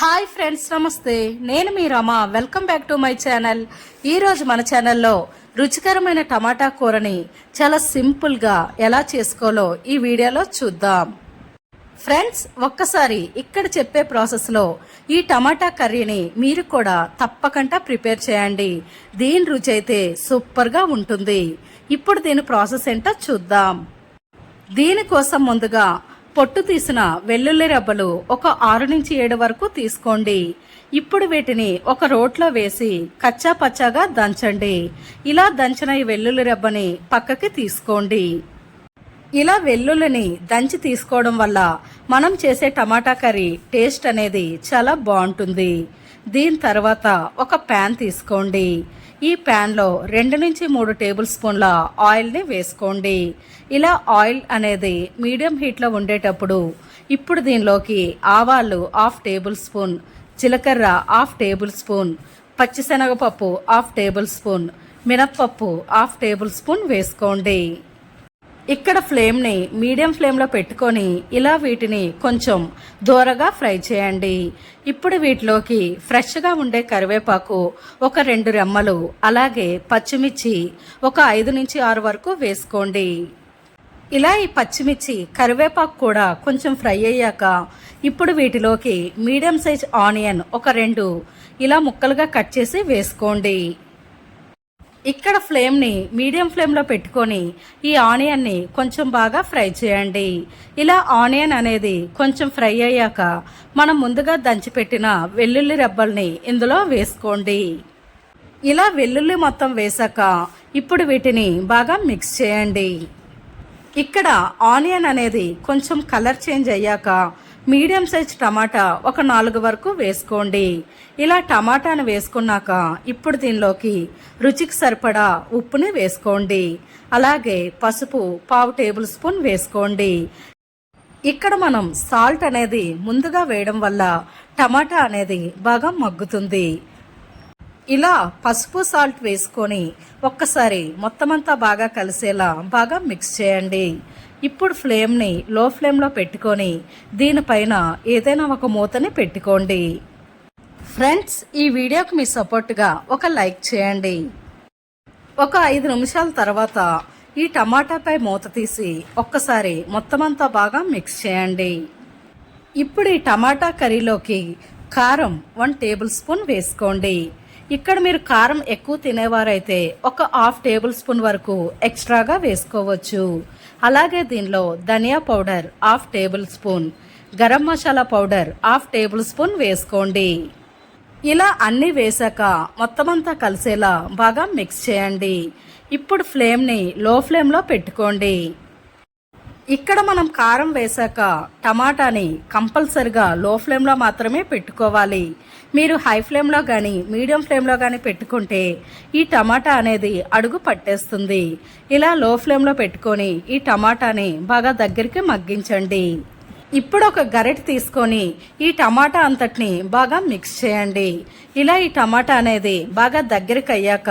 Hi friends నమస్తే. నేను మీ Rama. Welcome back to my channel. ఈరోజు మన ఛానల్లో రుచికరమైన టమాటా కూరని చాలా సింపుల్గా ఎలా చేసుకోవాలో ఈ వీడియోలో చూద్దాం. ఫ్రెండ్స్ ఒక్కసారి ఇక్కడ చెప్పే ప్రాసెస్లో ఈ టమాటా కర్రీని మీరు కూడా తప్పకుండా ప్రిపేర్ చేయండి. దీని రుచి అయితే సూపర్గా ఉంటుంది. ఇప్పుడు దీని ప్రాసెస్ ఏంటో చూద్దాం. దీనికోసం ముందుగా పొట్టు తీసిన వెల్లుల్లి రెబ్బలు ఒక ఆరు నుంచి ఏడు వరకు తీసుకోండి. ఇప్పుడు వీటిని ఒక రోట్లో వేసి కచ్చా పచ్చాగా దంచండి. ఇలా దంచిన ఈ వెల్లుల్లి రెబ్బని పక్కకి తీసుకోండి. ఇలా వెల్లుల్లిని దంచి తీసుకోవడం వల్ల మనం చేసే టమాటా కర్రీ టేస్ట్ అనేది చాలా బాగుంటుంది. దీని తర్వాత ఒక ప్యాన్ తీసుకోండి. ఈ ప్యాన్లో రెండు నుంచి మూడు టేబుల్ స్పూన్ల ఆయిల్ని వేసుకోండి. ఇలా ఆయిల్ అనేది మీడియం హీట్లో ఉండేటప్పుడు ఇప్పుడు దీనిలోకి ఆవాలు హాఫ్ టేబుల్ స్పూన్ జీలకర్ర హాఫ్ టేబుల్ స్పూన్ పచ్చిశనగపప్పు హాఫ్ టేబుల్ స్పూన్ మినప్పప్పు హాఫ్ టేబుల్ స్పూన్ వేసుకోండి. ఇక్కడ ఫ్లేమ్ని మీడియం ఫ్లేమ్లో పెట్టుకొని ఇలా వీటిని కొంచెం దూరగా ఫ్రై చేయండి. ఇప్పుడు వీటిలోకి ఫ్రెష్గా ఉండే కరివేపాకు ఒక రెండు రెమ్మలు అలాగే పచ్చిమిర్చి ఒక ఐదు నుంచి ఆరు వరకు వేసుకోండి. ఇలా ఈ పచ్చిమిర్చి కరివేపాకు కూడా కొంచెం ఫ్రై అయ్యాక ఇప్పుడు వీటిలోకి మీడియం సైజ్ ఆనియన్ ఒక రెండు ఇలా ముక్కలుగా కట్ చేసి వేసుకోండి. ఇక్కడ ఫ్లేమ్ని మీడియం ఫ్లేమ్లో పెట్టుకొని ఈ ఆనియన్ని కొంచెం బాగా ఫ్రై చేయండి. ఇలా ఆనియన్ అనేది కొంచెం ఫ్రై అయ్యాక మనం ముందుగా దంచిపెట్టిన వెల్లుల్లి రెబ్బల్ని ఇందులో వేసుకోండి. ఇలా వెల్లుల్లి మొత్తం వేశాక ఇప్పుడు వీటిని బాగా మిక్స్ చేయండి. ఇక్కడ ఆనియన్ అనేది కొంచెం కలర్ చేంజ్ అయ్యాక మీడియం సైజ్ టమాటా ఒక నాలుగు వరకు వేసుకోండి. ఇలా టమాటాను వేసుకున్నాక ఇప్పుడు దీనిలోకి రుచికి సరిపడా ఉప్పుని వేసుకోండి. అలాగే పసుపు పావు టేబుల్ స్పూన్ వేసుకోండి. ఇక్కడ మనం సాల్ట్ అనేది ముందుగా వేయడం వల్ల టమాటా అనేది బాగా మగ్గుతుంది. ఇలా పసుపు సాల్ట్ వేసుకొని ఒక్కసారి మొత్తం అంతా బాగా కలిసేలా బాగా మిక్స్ చేయండి. ఇప్పుడు ఫ్లేమ్ని లో ఫ్లేమ్లో పెట్టుకొని దీనిపైన ఏదైనా ఒక మూతని పెట్టుకోండి. ఫ్రెండ్స్ ఈ వీడియోకి మీ సపోర్ట్గా ఒక లైక్ చేయండి. ఒక ఐదు నిమిషాల తర్వాత ఈ టమాటాపై మూత తీసి ఒక్కసారి మొత్తం అంతా బాగా మిక్స్ చేయండి. ఇప్పుడు ఈ టమాటా కర్రీలోకి కారం వన్ టేబుల్ స్పూన్ వేసుకోండి. ఇక్కడ మీరు కారం ఎక్కువ తినేవారైతే ఒక హాఫ్ టేబుల్ స్పూన్ వరకు ఎక్స్ట్రాగా వేసుకోవచ్చు. అలాగే దీనిలో ధనియా powder half tablespoon garam masala powder half tablespoon వేసుకోండి. ఇలా అన్నీ వేశాక మొత్తం అంతా కలిసేలా బాగా మిక్స్ చేయండి. ఇప్పుడు ఫ్లేమ్ని లో ఫ్లేమ్లో పెట్టుకోండి. ఇక్కడ మనం కారం వేశాక టమాటాని కంపల్సరిగా లో ఫ్లేమ్లో మాత్రమే పెట్టుకోవాలి. మీరు హై ఫ్లేమ్లో కానీ మీడియం ఫ్లేమ్లో కానీ పెట్టుకుంటే ఈ టమాటా అనేది అడుగు పట్టేస్తుంది. ఇలా లో ఫ్లేమ్లో పెట్టుకొని ఈ టమాటాని బాగా దగ్గరికి మగ్గించండి. ఇప్పుడు ఒక గరిటె తీసుకొని ఈ టమాటా అంతటిని బాగా మిక్స్ చేయండి. ఇలా ఈ టమాటా అనేది బాగా దగ్గరికి అయ్యాక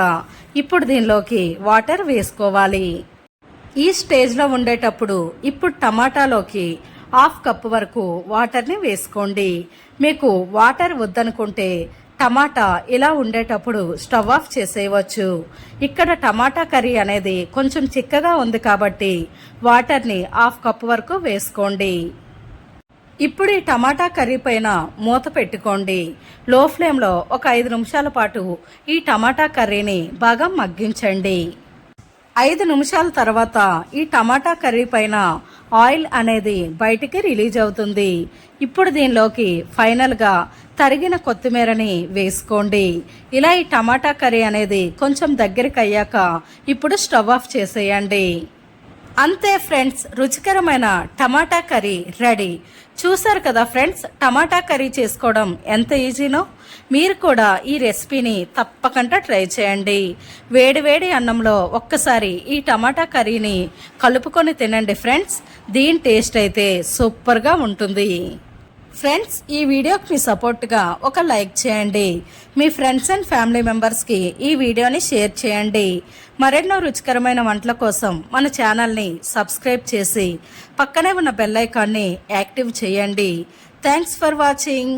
ఇప్పుడు దీనిలోకి వాటర్ వేసుకోవాలి. ఈ స్టేజ్లో ఉండేటప్పుడు ఇప్పుడు టమాటాలోకి హాఫ్ కప్ వరకు వాటర్ని వేసుకోండి. మీకు వాటర్ వద్దనుకుంటే టమాటా ఇలా ఉండేటప్పుడు స్టవ్ ఆఫ్ చేసేయవచ్చు. ఇక్కడ టమాటా కర్రీ అనేది కొంచెం చిక్కగా ఉంది కాబట్టి వాటర్ని హాఫ్ కప్ వరకు వేసుకోండి. ఇప్పుడు ఈ టమాటా కర్రీ పైన మూత పెట్టుకోండి. లో ఫ్లేమ్లో ఒక ఐదు నిమిషాల పాటు ఈ టమాటా కర్రీని బాగా మగ్గించండి. ఐదు నిమిషాల తర్వాత ఈ టమాటా కర్రీ పైన ఆయిల్ అనేది బయటికి రిలీజ్ అవుతుంది. ఇప్పుడు దీనిలోకి ఫైనల్గా తరిగిన కొత్తిమీరని వేసుకోండి. ఇలా ఈ టమాటా కర్రీ అనేది కొంచెం దగ్గరికి అయ్యాక ఇప్పుడు స్టవ్ ఆఫ్ చేసేయండి. అంతే ఫ్రెండ్స్ రుచికరమైన టమాటా కర్రీ రెడీ. చూసారు కదా ఫ్రెండ్స్ టమాటా కర్రీ చేసుకోవడం ఎంత ఈజీనో? మీరు కూడా ఈ రెసిపీని తప్పకుండా ట్రై చేయండి. వేడి వేడి అన్నంలో ఒక్కసారి ఈ టమాటా కర్రీని కలుపుకొని తినండి ఫ్రెండ్స్. దీని టేస్ట్ అయితే సూపర్గా ఉంటుంది. ఫ్రెండ్స్ ఈ వీడియోకి మీ సపోర్ట్గా ఒక లైక్ చేయండి. మీ ఫ్రెండ్స్ అండ్ ఫ్యామిలీ మెంబర్స్కి ఈ వీడియోని షేర్ చేయండి. మరెన్నో రుచికరమైన వంటల కోసం మన ఛానల్ని సబ్స్క్రైబ్ చేసి పక్కనే ఉన్న బెల్ ఐకాన్ని యాక్టివ్ చేయండి. Thanks for watching.